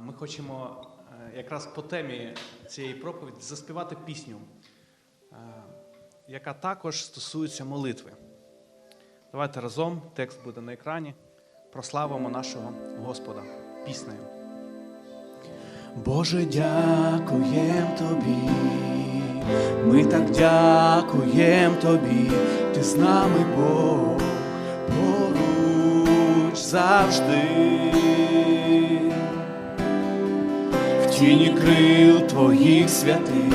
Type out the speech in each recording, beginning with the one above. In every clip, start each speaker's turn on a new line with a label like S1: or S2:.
S1: Ми хочемо е, якраз по темі цієї проповіді заспівати пісню, е, яка також стосується молитви. Давайте разом, текст буде на екрані. Прославимо нашого Господа піснею. Боже, дякуєм тобі. Ми так дякуєм тобі, ти з нами Бог, поруч завжди. Тіні крил твоїх святих,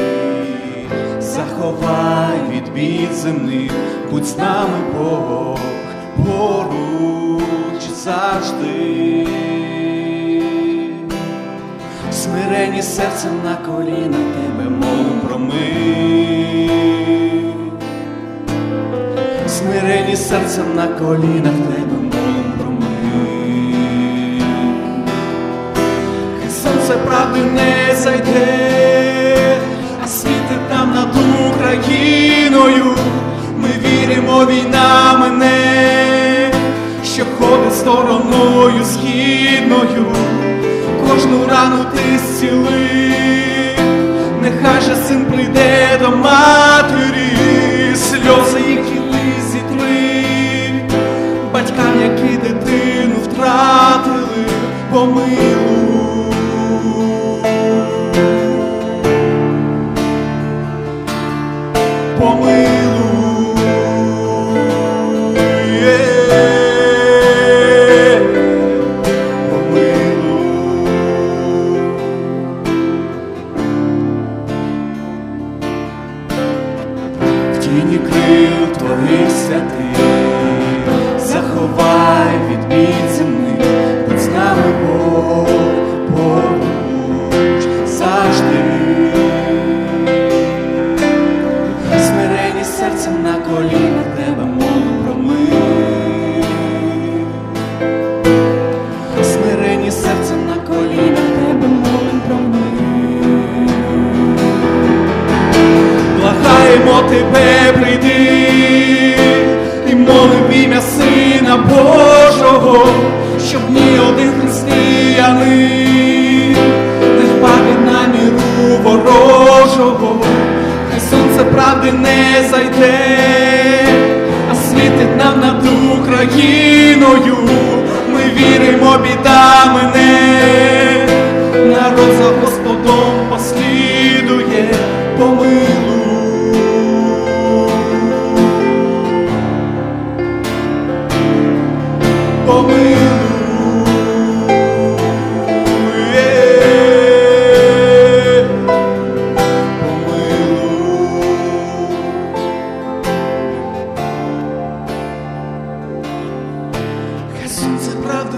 S1: заховай від бід земних, будь з нами Бог, поруч завжди. Смирені серцем на коліна тебе молим про мир. Смирені серцем на колінах тебе сонце правди не зайде, а світить нам над Україною. Ми віримо, війна мене, що ходить стороною східною, кожну рану ти зціли, нехай же син прийде до матері, сльози, які ти зітри, батькам, які дитину втратили, помилуй. Тіні крил твоїх святих, на колінах тебе молим про мир. Смирені серцем на колінах тебе молим про мир. Благаємо тебе, прийди, і молим ім'я Сина Божого, щоб ні один християнин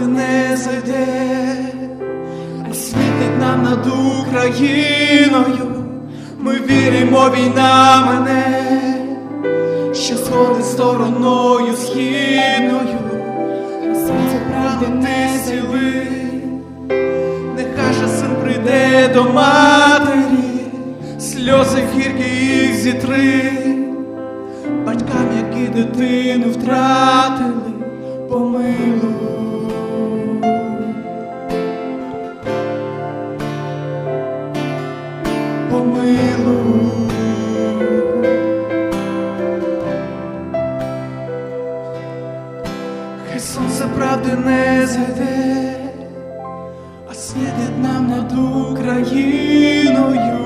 S1: не зайде, а світить нам над Україною. Ми віримо, війна мене, що сходить стороною східною. Хай не сіли, нехай же син прийде до матері, сльози гіркі їх зітри, батькам, які дитину втратили, помилуй. Помилуй. Хай сонце правди не зайде, а світить нам над Україною.